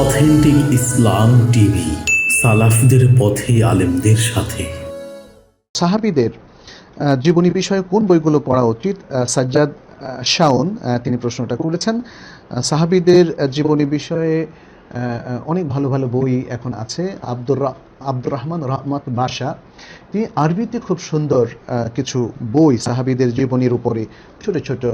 Authentic ইসলাম TV, সালাফদের পথে আলেমদের সাথে। সাহাবিদের জীবনী বিষয়ে কোন বইগুলো পড়া উচিত? সাজ্জাদ শাওন তিনি প্রশ্নটা করেছেন। সাহাবিদের জীবনী বিষয়ে অনেক ভালো ভালো বই এখন আছে। আব্দুর আব্দুর রহমান রহমত বাসা, তিনি আরবিতে খুব সুন্দর কিছু বই সাহাবিদের জীবনীর উপরে ছোট ছোট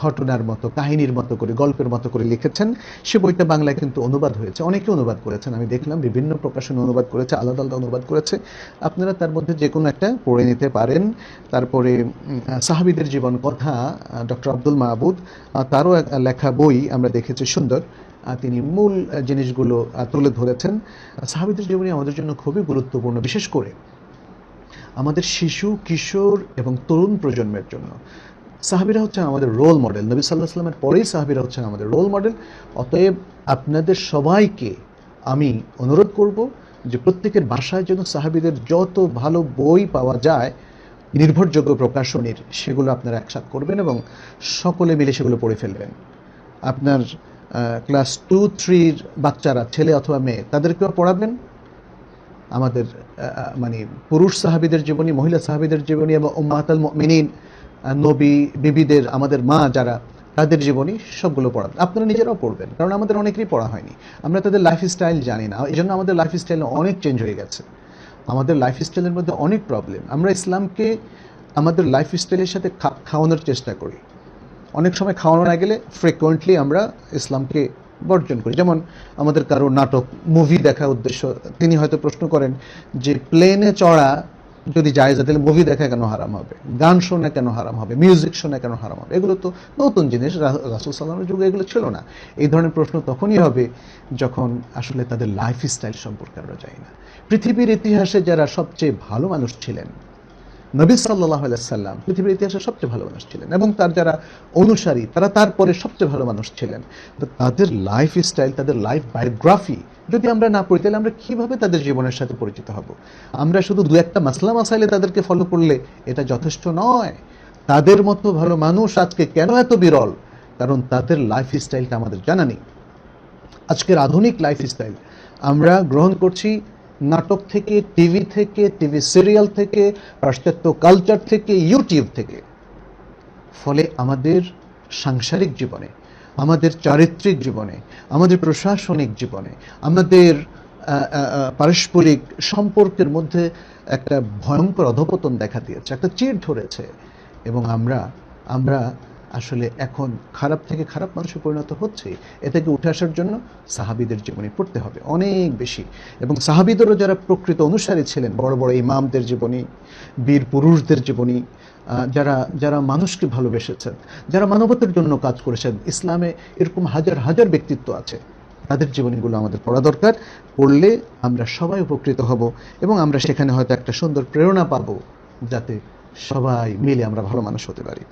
ঘটনার মতো, কাহিনীর মতো করে, গল্পের মতো করে লিখেছেন। সে বইটা বাংলায় কিন্তু অনুবাদ হয়েছে। অনেকে অনুবাদ করেছেন, আমি দেখলাম বিভিন্ন প্রকাশন অনুবাদ করেছে, আলাদা আলাদা অনুবাদ করেছে। আপনারা তার মধ্যে যে কোনো একটা পড়ে নিতে পারেন। তারপরে সাহাবিদের জীবন কথা ডক্টর আব্দুল মাহবুদ তারও লেখা বই আমরা দেখেছি, সুন্দর। তিনি মূল জিনিসগুলো তুলে ধরেছেন। সাহাবিদের জীবনী আমাদের জন্য খুবই গুরুত্বপূর্ণ, বিশেষ করে আমাদের শিশু, কিশোর এবং তরুণ প্রজন্মের জন্য। সাহাবিরা হচ্ছেন আমাদের রোল মডেল নবী সাল্লাহ সাল্লামের পরেই সাহাবিরা হচ্ছেন আমাদের রোল মডেল অতএব আপনাদের সবাইকে আমি অনুরোধ করব যে প্রত্যেকের বাসায় যেন সাহাবিদের যত ভালো বই পাওয়া যায়, নির্ভরযোগ্য প্রকাশনীর, সেগুলো আপনারা একসাথ করবেন এবং সকলে মিলে সেগুলো পড়ে ফেলবেন। আপনার ক্লাস টু থ্রির বাচ্চারা, ছেলে অথবা মেয়ে, তাদেরকেও পড়াবেন। আমাদের মানে পুরুষ সাহাবিদের জীবনী, মহিলা সাহাবিদের জীবনী এবং উম্মাতাল মিনিন নবী, বিবিদের, আমাদের মা যারা, তাদের জীবনী সবগুলো পড়াবেন আপনারা নিজেরাও পড়বেন, কারণ আমাদের অনেকেরই পড়া হয়নি। আমরা তাদের লাইফ স্টাইল জানি না এই জন্য আমাদের লাইফ স্টাইল অনেক চেঞ্জ হয়ে গেছে। আমাদের লাইফ স্টাইলের মধ্যে অনেক প্রবলেম আমরা ইসলামকে আমাদের লাইফ স্টাইলের সাথে খাওয়ানোর চেষ্টা করি। অনেক সময় খাওয়ানো না গেলে ফ্রিকোয়েন্টলি আমরা ইসলামকে বর্জন করি। যেমন আমাদের কারও নাটক মুভি দেখা উদ্দেশ্য, তিনি হয়তো প্রশ্ন করেন যে প্লেনে চড়া যদি যায়, তাহলে মুভি দেখা কেন হারাম হবে? গান শোনা কেন হারাম হবে? মিউজিক শোনা কেন হারাম হবে? এগুলো তো নতুন জিনিস রাসূল সাল্লামের যুগে এগুলো ছিল না। এই ধরনের প্রশ্ন তখনই হবে যখন আসলে তাদের লাইফ স্টাইল সম্পর্কে আমরা জানি না। পৃথিবীর ইতিহাসে যারা সবচেয়ে ভালো মানুষ ছিলেন নবী সাল্লাহ সাল্লাম পৃথিবীর ইতিহাসে সবচেয়ে ভালো মানুষ ছিলেন এবং তার যারা অনুসারী, তারা তারপরে সবচেয়ে ভালো মানুষ ছিলেন। তাদের লাইফ স্টাইল তাদের লাইফ বায়োগ্রাফি যদি আমরা না পড়ি, তাহলে আমরা কীভাবে তাদের জীবনের সাথে পরিচিত হব? আমরা শুধু দু একটা মাসলা মাসাইলে তাদেরকে ফলো করলে এটা যথেষ্ট নয়। তাদের মতো ভালো মানুষ আজকে কেন এত বিরল? কারণ তাদের লাইফ স্টাইলটা আমাদের জানা নেই। আজকের আধুনিক লাইফ স্টাইল আমরা গ্রহণ করছি নাটক থেকে, টিভি থেকে, টিভি সিরিয়াল থেকে, পাশ্চাত্য কালচার থেকে, ইউটিউব থেকে। ফলে আমাদের সাংসারিক জীবনে, আমাদের চারিত্রিক জীবনে, আমাদের প্রশাসনিক জীবনে, আমাদের পারস্পরিক সম্পর্কের মধ্যে একটা ভয়ঙ্কর অধপতন দেখা দিয়েছে, একটা চিড় ধরেছে। এবং আমরা আমরা আসলে এখন খারাপ থেকে খারাপ মানুষে পরিণত হচ্ছে, এ থেকে উঠে আসার জন্য সাহাবিদের জীবনী পড়তে হবে অনেক বেশি। এবং সাহাবিদেরও যারা প্রকৃত অনুসারী ছিলেন, বড় বড় ইমামদের জীবনী, বীর পুরুষদের জীবনী যারা যারা মানুষকে ভালোবেসেছেন, যারা মানবতার জন্য কাজ করেছেন, ইসলামে এরকম হাজার হাজার ব্যক্তিত্ব আছে। তাদের জীবনীগুলো আমাদের পড়া দরকার। পড়লে আমরা সবাই উপকৃত হব এবং আমরা সেখানে হয়তো একটা সুন্দর প্রেরণা পাবো যাতে সবাই মিলে আমরা ভালো মানুষ হতে পারি।